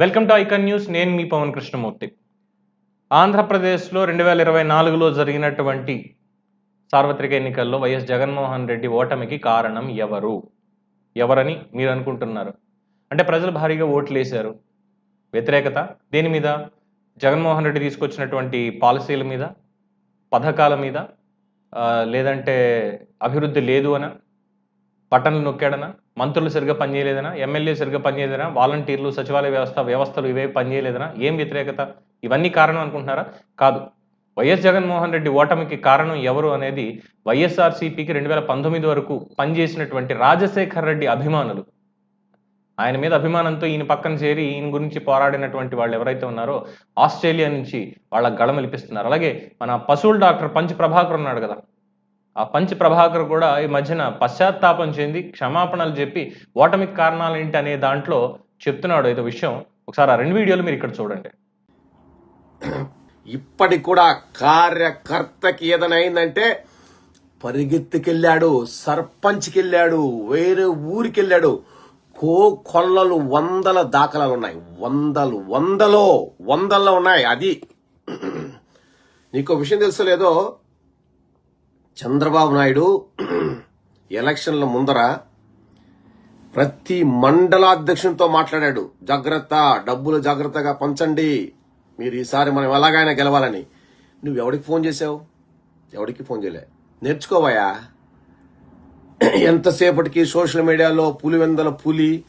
Welcome to icon news. నేను మీ పవన్ కృష్ణమూర్తి. ఆంధ్రప్రదేశ్లో రెండు వేల ఇరవై నాలుగులో జరిగినటువంటి సార్వత్రిక ఎన్నికల్లో వైఎస్ జగన్మోహన్ రెడ్డి ఓటమికి కారణం ఎవరు? ఎవరని మీరు అనుకుంటున్నారు. అంటే ప్రజలు భారీగా ఓట్లు వేశారు వ్యతిరేకత దేని మీద? జగన్మోహన్ రెడ్డి తీసుకొచ్చినటువంటి పాలసీల మీద? పథకాల మీద? లేదంటే అభివృద్ధి లేదు అనా? బటన్లు నొక్కాడనా? మంత్రులు సరిగ్గా పనిచేయలేదనా? ఎమ్మెల్యే సరిగ్గా పనిచేయలేదనా? వాలంటీర్లు సచివాలయ వ్యవస్థ వ్యవస్థలు ఇవే పనిచేయలేదనా? ఏం వ్యతిరేకత? ఇవన్నీ కారణం అనుకుంటున్నారా? కాదు. వైఎస్ జగన్మోహన్ రెడ్డి ఓటమికి కారణం ఎవరు అనేది వైఎస్ఆర్సీపీకి రెండు వేల పంతొమ్మిది వరకు పనిచేసినటువంటి రాజశేఖర్ రెడ్డి అభిమానులు. ఆయన మీద అభిమానంతో ఈయన పక్కన చేరి ఈయన గురించి పోరాడినటువంటి వాళ్ళు ఎవరైతే ఉన్నారో ఆస్ట్రేలియా నుంచి వాళ్ళ గళమలిపిస్తున్నారు అలాగే మన పశువుల డాక్టర్ పంచ్ ప్రభాకర్ ఉన్నాడు కదా. ఆ పంచ్ ప్రభాకర్ కూడా ఈ మధ్యన పశ్చాత్తాపం చెంది క్షమాపణలు చెప్పి ఓటమికి కారణాలు ఏంటి అనే దాంట్లో చెప్తున్నాడు ఏదో విషయం. ఒకసారి ఆ రెండు వీడియోలు మీరు ఇక్కడ చూడండి. ఇప్పటికి కూడా కార్యకర్తకి ఏదైనా అయిందంటే పరిగెత్తుకెళ్ళాడు సర్పంచ్కి వెళ్ళాడు వేరే ఊరికి వెళ్ళాడు కో కొల్లలు వందల దాఖలాలు ఉన్నాయి. వందలు వందలో వందల్లో ఉన్నాయి. అది నీకు విషయం తెలుసలేదో చంద్రబాబు నాయుడు ఎలక్షన్ల ముందర ప్రతి మండలాధ్యక్షునితో మాట్లాడాడు. జాగ్రత్త డబ్బులు జాగ్రత్తగా పంచండి. మీరు ఈసారి మనం ఎలాగైనా గెలవాలని. నువ్వు ఎవడికి ఫోన్ చేసావు ఎవడికి ఫోన్ చేయలే. నేర్చుకోవయా ఎంతసేపటికి సోషల్ మీడియాలో పులివెందల పులి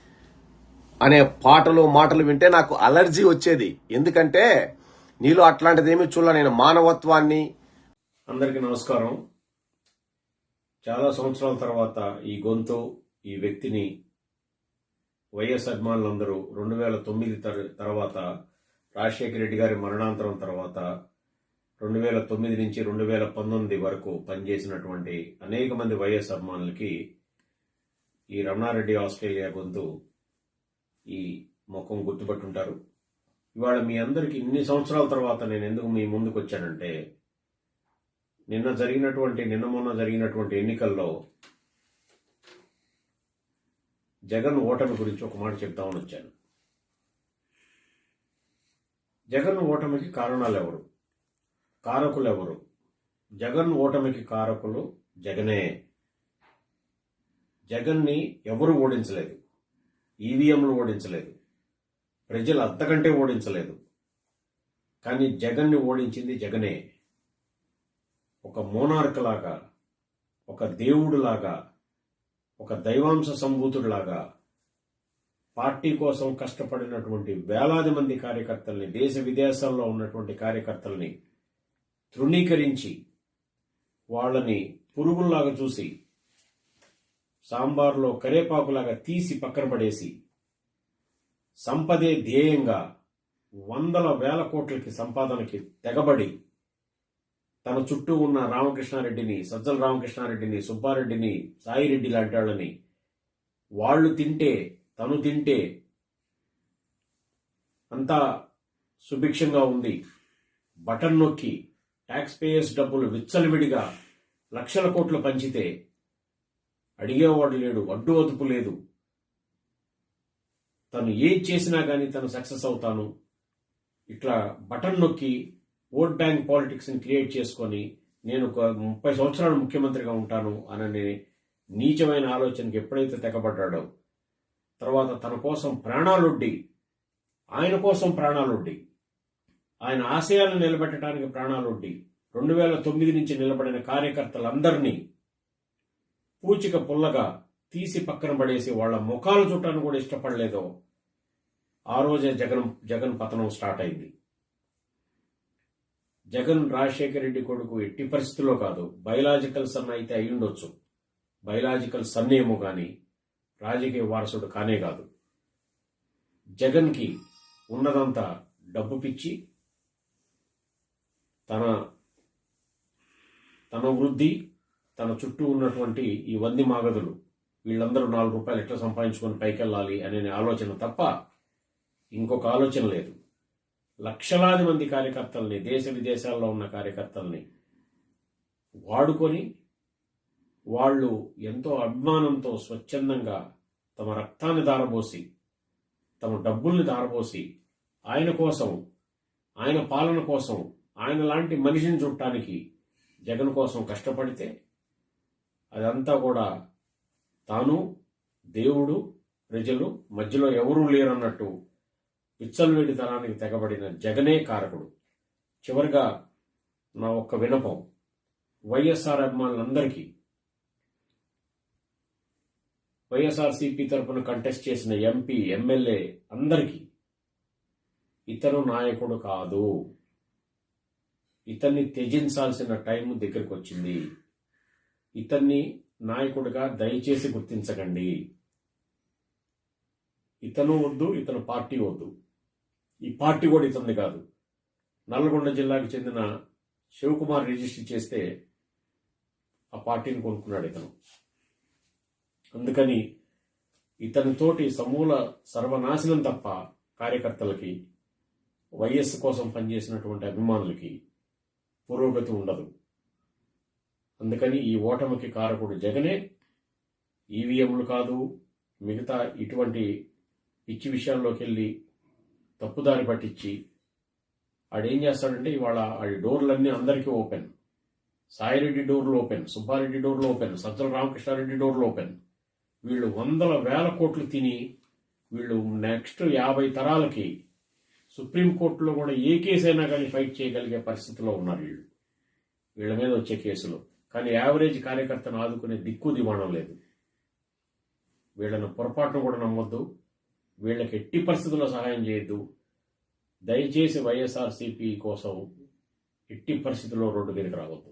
అనే పాటలు మాటలు వింటే నాకు అలర్జీ వచ్చేది. ఎందుకంటే నీలో అట్లాంటిది ఏమీ చూడాల. నేను మానవత్వాన్ని అందరికీ నమస్కారం. చాలా సంవత్సరాల తర్వాత ఈ గొంతు ఈ వ్యక్తిని వైఎస్ అభిమానులందరూ రెండు వేల తొమ్మిది తర్వాత రాజశేఖర రెడ్డి గారి మరణాంతరం తర్వాత రెండు వేల తొమ్మిది నుంచి రెండు వేల పంతొమ్మిది వరకు పనిచేసినటువంటి అనేక మంది వైఎస్ అభిమానులకి ఈ రమణారెడ్డి ఆస్ట్రేలియా గొంతు ఈ ముఖం గుర్తుపట్టుంటారు. ఇవాళ మీ అందరికి ఇన్ని సంవత్సరాల తర్వాత నేను ఎందుకు మీ ముందుకు వచ్చానంటే నిన్న జరిగినటువంటి నిన్న మొన్న జరిగినటువంటి ఎన్నికల్లో జగన్ ఓటమి గురించి ఒక మాట చెప్తామని వచ్చాను. జగన్ ఓటమికి కారణాలు ఎవరు కారకులు ఎవరు జగన్ ఓటమికి కారకులు జగనే. జగన్ని ఎవరు ఓడించలేదు? ఈవీఎంలు ఓడించలేదు. ప్రజలు అంతకంటే ఓడించలేదు. కానీ జగన్ని ఓడించింది జగనే. ఒక మోనార్క్ లాగా ఒక దేవుడులాగా ఒక దైవాంశ సంభూతుడిలాగా పార్టీ కోసం కష్టపడినటువంటి వేలాది మంది కార్యకర్తల్ని దేశ విదేశాల్లో ఉన్నటువంటి కార్యకర్తల్ని తృణీకరించి వాళ్ళని పురుగుల్లాగా చూసి సాంబార్లో కరేపాకులాగా తీసి పక్కన పడేసి సంపదే ధ్యేయంగా వందల వేల కోట్లకి సంపాదనకి తెగబడి తన చుట్టూ ఉన్న రామకృష్ణారెడ్డిని సజ్జల రామకృష్ణారెడ్డిని సుబ్బారెడ్డిని సాయిరెడ్డి లాంటి వాళ్ళని వాళ్ళు తింటే తను తింటే అంతా సుభిక్షంగా ఉంది. బటన్ నొక్కి ట్యాక్స్ పేయర్స్ డబ్బులు విచ్చలవిడిగా లక్షల కోట్లు పంచితే అడిగేవాడు లేడు అడ్డు అదుపు లేదు. తను ఏం చేసినా కానీ తను సక్సెస్ అవుతాను. ఇట్లా బటన్ నొక్కి ఓట్ బ్యాంక్ పాలిటిక్స్ని క్రియేట్ చేసుకొని నేను ఒక ముప్పై సంవత్సరాలు ముఖ్యమంత్రిగా ఉంటాను అనని నీచమైన ఆలోచనకి ఎప్పుడైతే తెగబడ్డాడో తర్వాత తన కోసం ప్రాణాలొడ్డి ఆయన కోసం ప్రాణాలొడ్డి ఆయన ఆశయాలను నిలబెట్టడానికి ప్రాణాలొడ్డి రెండు వేల తొమ్మిది నుంచి నిలబడిన కార్యకర్తలందరినీ పూచిక పుల్లగా తీసి పక్కన పడేసి వాళ్ళ ముఖాలు చుట్టాను కూడా ఇష్టపడలేదో ఆ రోజే జగన్ జగన్ పతనం స్టార్ట్ అయింది. జగన్ రాజశేఖర రెడ్డి కొడుకు ఎట్టి పరిస్థితుల్లో కాదు. బయలాజికల్ సన్ అయితే అయి ఉండొచ్చు బయలాజికల్ సన్ ఏమో రాజకీయ వారసుడు కానే కాదు. జగన్కి ఉన్నదంతా డబ్బు పిచ్చి తన తన వృద్ధి తన చుట్టూ ఉన్నటువంటి ఈ వంది మాగదులు వీళ్ళందరూ నాలుగు రూపాయలు ఎట్లా సంపాదించుకొని పైకెళ్ళాలి అనే ఆలోచన తప్ప ఇంకొక ఆలోచన లేదు. లక్షలాది మంది కార్యకర్తల్ని దేశ విదేశాల్లో ఉన్న కార్యకర్తల్ని వాడుకొని వాళ్ళు ఎంతో అభిమానంతో స్వచ్ఛందంగా తమ రక్తాన్ని దారబోసి తమ డబ్బుల్ని దారబోసి ఆయన కోసం ఆయన పాలన కోసం ఆయన లాంటి మనిషిని చుట్టానికి జగన్ కోసం కష్టపడితే అదంతా కూడా తాను దేవుడు ప్రజలు మధ్యలో ఎవరూ లేరన్నట్టు విచ్చలవేడితనానికి తెగబడిన జగనే కారకుడు. చివరిగా నా ఒక్క వినపం. వైఎస్ఆర్ అభిమానులందరికీ వైఎస్ఆర్సీపీ తరఫున కంటెస్ట్ చేసిన ఎంపీ ఎమ్మెల్యే అందరికీ ఇతను నాయకుడు కాదు. ఇతన్ని త్యజించాల్సిన టైం దగ్గరికి వచ్చింది ఇతన్ని నాయకుడిగా దయచేసి గుర్తించకండి. ఇతను వద్దు ఇతను పార్టీ వద్దు. ఈ పార్టీ కూడా ఇతనిది కాదు. నల్లగొండ జిల్లాకు చెందిన శివకుమార్ రిజిస్టర్ చేస్తే ఆ పార్టీని కొనుక్కున్నాడు ఇతను. అందుకని ఇతనితోటి సమూల సర్వనాశనం తప్ప కార్యకర్తలకి వైఎస్ కోసం పనిచేసినటువంటి అభిమానులకి పురోగతి ఉండదు. అందుకని ఈ ఓటమికి కారకుడు జగనే. ఈవీఎంలు కాదు మిగతా ఇటువంటి పిచ్చి విషయాల్లోకి వెళ్ళి తప్పుదారి పట్టించి ఆడేం చేస్తాడంటే ఇవాళ ఆడి డోర్లన్నీ అందరికీ ఓపెన్. సాయిరెడ్డి డోర్లు ఓపెన్ సుబ్బారెడ్డి డోర్లు ఓపెన్ సజ్జల రామకృష్ణారెడ్డి డోర్లు ఓపెన్. వీళ్ళు వందల వేల కోట్లు తిని వీళ్ళు నెక్స్ట్ యాభై తరాలకి సుప్రీంకోర్టులో కూడా ఏ కేసు అయినా కానీ ఫైట్ చేయగలిగే పరిస్థితిలో ఉన్నారు వీళ్ళు. వీళ్ళ మీద వచ్చే కేసులు. కానీ యావరేజ్ కార్యకర్తను ఆదుకునే దిక్కు దివాణం లేదు. వీళ్ళను పొరపాటును కూడా నమ్మొద్దు. వీళ్ళకి ఎట్టి పరిస్థితుల్లో సహాయం చేయొద్దు. దయచేసి వైఎస్ఆర్సీపీ కోసం ఎట్టి పరిస్థితుల్లో రోడ్డు మీదకి రావద్దు.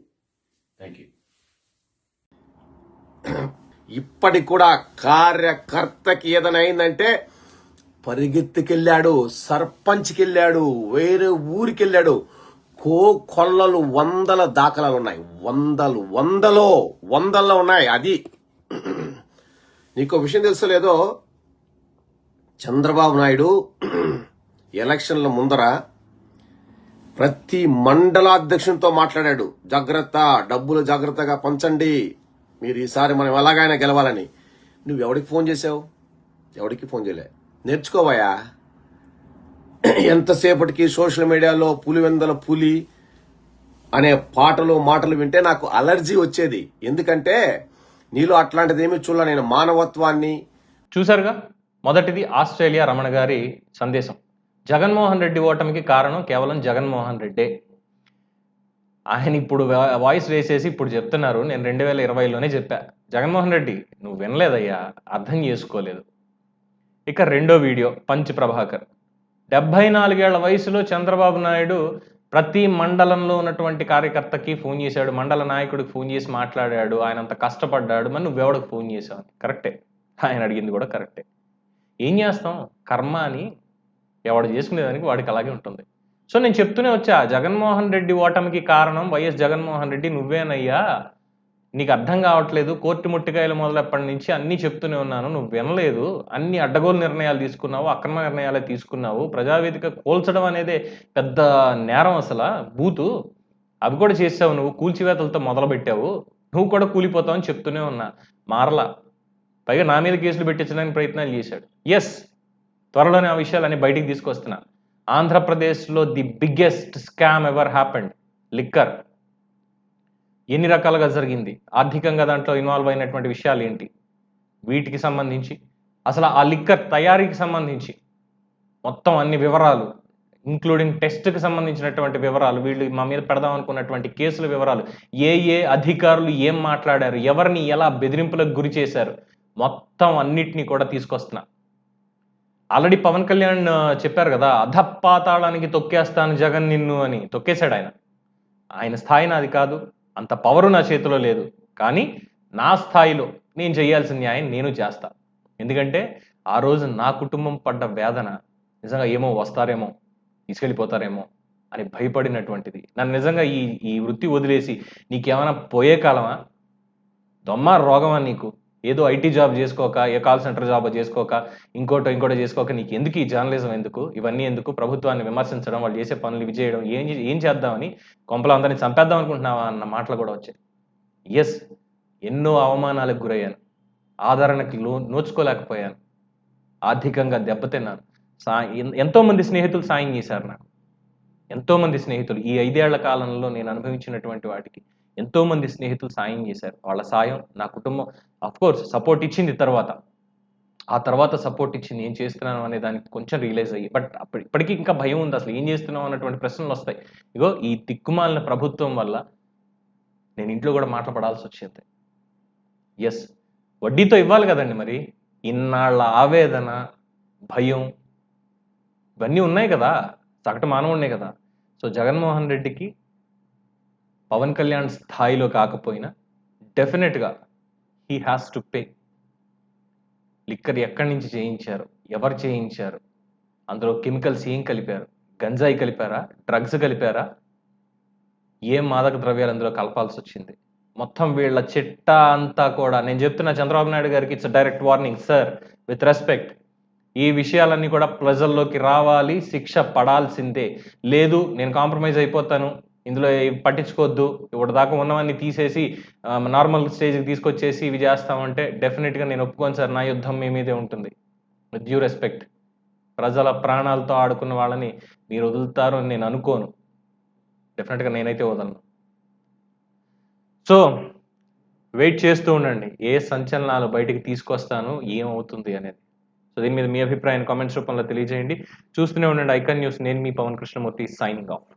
థ్యాంక్ యూ ఇప్పటికి కూడా కార్యకర్తకి ఏదైనా అయిందంటే పరిగెత్తుకెళ్ళాడు సర్పంచ్కి వెళ్ళాడు వేరే ఊరికి వెళ్ళాడు కో కొల్లలు వందల దాఖలాలు ఉన్నాయి. వందలు వందలో వందల్లో ఉన్నాయి. అది నీకు విషయం తెలుసలేదో చంద్రబాబు నాయుడు ఎలక్షన్ల ముందర ప్రతి మండలాధ్యక్షునితో మాట్లాడాడు. జాగ్రత్త డబ్బులు జాగ్రత్తగా పంచండి. మీరు ఈసారి మనం ఎలాగైనా గెలవాలని. నువ్వు ఎవడికి ఫోన్ చేసావు ఎవడికి ఫోన్ చేయలే. నేర్చుకోవయా ఎంతసేపటికి సోషల్ మీడియాలో పులివెందల పులి అనే పాటలు మాటలు వింటే నాకు అలర్జీ వచ్చేది. ఎందుకంటే నీలో అట్లాంటిదేమీ చూడాల. నేను మానవత్వాన్ని చూశారుగా? మొదటిది ఆస్ట్రేలియా రమణ గారి సందేశం. జగన్మోహన్ రెడ్డి ఓటమికి కారణం కేవలం జగన్మోహన్ రెడ్డే. ఆయన ఇప్పుడు వాయిస్ వేసేసి ఇప్పుడు చెప్తున్నారు. నేను రెండు వేల ఇరవైలోనే చెప్పా. జగన్మోహన్ రెడ్డి నువ్వు వినలేదయ్యా. అర్థం చేసుకోలేదు. ఇక రెండో వీడియో పంచ్ ప్రభాకర్. డెబ్బై నాలుగేళ్ళ వయసులో చంద్రబాబు నాయుడు ప్రతి మండలంలో ఉన్నటువంటి కార్యకర్తకి ఫోన్ చేశాడు. మండల నాయకుడికి ఫోన్ చేసి మాట్లాడాడు. ఆయన అంత కష్టపడ్డాడు. మరి నువ్వెవడికి ఫోన్ చేశావు కరెక్టే. ఆయన అడిగింది కూడా కరెక్టే. ఏం చేస్తాం? కర్మ అని ఎవడు చేసుకునేదానికి వాడికి అలాగే ఉంటుంది. సో నేను చెప్తూనే వచ్చా జగన్మోహన్ రెడ్డి ఓటమికి కారణం వైఎస్ జగన్మోహన్ రెడ్డి నువ్వేనయ్యా. నీకు అర్థం కావట్లేదు కోర్టు ముట్టికాయలు మొదలెప్పటి నుంచి అన్నీ చెప్తూనే ఉన్నాను నువ్వు వినలేదు. అన్ని అడ్డగోలు నిర్ణయాలు తీసుకున్నావు అక్రమ నిర్ణయాలే తీసుకున్నావు. ప్రజావేదిక కూల్చడం అనేదే పెద్ద నేరం అసలు బూతు. అవి కూడా చేసావు నువ్వు కూల్చివేతలతో మొదలుపెట్టావు. నువ్వు కూడా కూలిపోతావు అని చెప్తూనే ఉన్నా. మారలా. పైగా నా మీద కేసులు పెట్టించడానికి ప్రయత్నాలు చేశాడు. ఎస్ త్వరలోనే ఆ విషయాలన్నీ బయటికి తీసుకొస్తున్నా. ఆంధ్రప్రదేశ్లో the biggest scam ever happened liquor ఎన్ని రకాలుగా జరిగింది? ఆర్థికంగా దాంట్లో ఇన్వాల్వ్ అయినటువంటి విషయాలు ఏంటి? వీటికి సంబంధించి అసలు ఆ లిక్కర్ తయారీకి సంబంధించి మొత్తం అన్ని వివరాలు ఇంక్లూడింగ్ టెస్ట్కి సంబంధించినటువంటి వివరాలు వీళ్ళు మా మీద పెడదాం అనుకున్నటువంటి కేసుల వివరాలు ఏ ఏ అధికారులు ఏం మాట్లాడారు ఎవరిని ఎలా బెదిరింపులకు గురి చేశారు మొత్తం అన్నిటినీ కూడా తీసుకొస్తున్నా. ఆల్రెడీ పవన్ కళ్యాణ్ చెప్పారు కదా అధపాతాళానికి తొక్కేస్తాను జగన్ నిన్ను అని తొక్కేశాడు ఆయన. ఆయన స్థాయి నాది కాదు అంత పవరు నా చేతిలో లేదు. కానీ నా స్థాయిలో నేను చేయాల్సిన న్యాయం నేను చేస్తా. ఎందుకంటే ఆ రోజు నా కుటుంబం పడ్డ వేదన నిజంగా ఏమో వస్తారేమో తీసుకెళ్ళిపోతారేమో అని భయపడినటువంటిది. నన్ను నిజంగా ఈ ఈ వృత్తి వదిలేసి నీకేమైనా పోయే కాలమా? దొమ్మ రోగమా నీకు? ఏదో ఐటీ జాబ్ చేసుకోక ఏ కాల్ సెంటర్ జాబ్ చేసుకోక ఇంకోటో ఇంకోటో చేసుకోక నీకు ఎందుకు ఈ జర్నలిజం ఎందుకు? ఇవన్నీ ఎందుకు? ప్రభుత్వాన్ని విమర్శించడం వాళ్ళు చేసే పనులు ఇవి చేయడం ఏం ఏం చేద్దామని కొంపలు అందరినీ చంపేద్దాం అనుకుంటున్నావా అన్న మాటలు కూడా వచ్చాయి. ఎస్ ఎన్నో అవమానాలకు గురయ్యాను. ఆదరణకి లో నోచుకోలేకపోయాను. ఆర్థికంగా దెబ్బతిన్నాను సా ఎంతోమంది స్నేహితులు సాయం చేశారు నాకు. ఎంతో మంది స్నేహితులు. ఈ ఐదేళ్ళ కాలంలో నేను అనుభవించినటువంటి వాటికి ఎంతోమంది స్నేహితులు సాయం చేశారు. వాళ్ళ సాయం నా కుటుంబం అఫ్కోర్స్ సపోర్ట్ ఇచ్చింది తర్వాత. ఆ తర్వాత సపోర్ట్ ఇచ్చింది ఏం చేస్తున్నాను అనే దానికి కొంచెం రియలైజ్ అయ్యి బట్ అప్పటి ఇప్పటికీ ఇంకా భయం ఉంది అసలు. ఏం చేస్తున్నాం అన్నటువంటి ప్రశ్నలు వస్తాయి. ఇగో ఈ దిక్కుమాలిన ప్రభుత్వం వల్ల నేను ఇంట్లో కూడా మాట్లాడాల్సి వచ్చింది. ఎస్ వడ్డీతో ఇవ్వాలి కదండి మరి. ఇన్నాళ్ళ ఆవేదన భయం ఇవన్నీ ఉన్నాయి కదా. సగటు మానవుడినే కదా. సో జగన్మోహన్ రెడ్డికి పవన్ కళ్యాణ్ స్థాయిలో కాకపోయినా డెఫినెట్గా he has to pay. Liquor ఎక్కడి నుంచి చేయించారు? ఎవరు చేయించారు? అందులో కెమికల్స్ ఏం కలిపారు? గంజాయి కలిపారా? డ్రగ్స్ కలిపారా? ఏం మాదక ద్రవ్యాలు అందులో కలపాల్సి వచ్చింది? మొత్తం వీళ్ళ చిట్టా అంతా కూడా. నేను చెప్తున్నా చంద్రబాబు నాయుడు గారికి it's direct warning sir with respect ఈ విషయాలన్నీ కూడా ప్రజల్లోకి రావాలి శిక్ష పడాల్సిందే. లేదు నేను కాంప్రమైజ్ అయిపోతాను. ఇందులో ఏం పట్టించుకోవద్దు. ఇప్పుడు దాకా ఉన్నవన్నీ తీసేసి నార్మల్ స్టేజ్కి తీసుకొచ్చేసి ఇవి చేస్తామంటే డెఫినెట్గా నేను ఒప్పుకోను సార్. నా యుద్ధం మీ మీదే ఉంటుంది. విత్ డ్యూ రెస్పెక్ట్ ప్రజల ప్రాణాలతో ఆడుకున్న వాళ్ళని మీరు వదులుతారు అని నేను అనుకోను. డెఫినెట్గా నేనైతే వదలను. సో వెయిట్ చేస్తూ ఉండండి. ఏ సంచలనాలు బయటికి తీసుకొస్తాను ఏమవుతుంది అనేది. సో దీని మీద మీ అభిప్రాయాన్ని కామెంట్స్ రూపంలో తెలియజేయండి. చూస్తూనే ఉండండి ఐకన్ న్యూస్. నేను మీ పవన్ కృష్ణమూర్తి సైనింగ్ ఆఫ్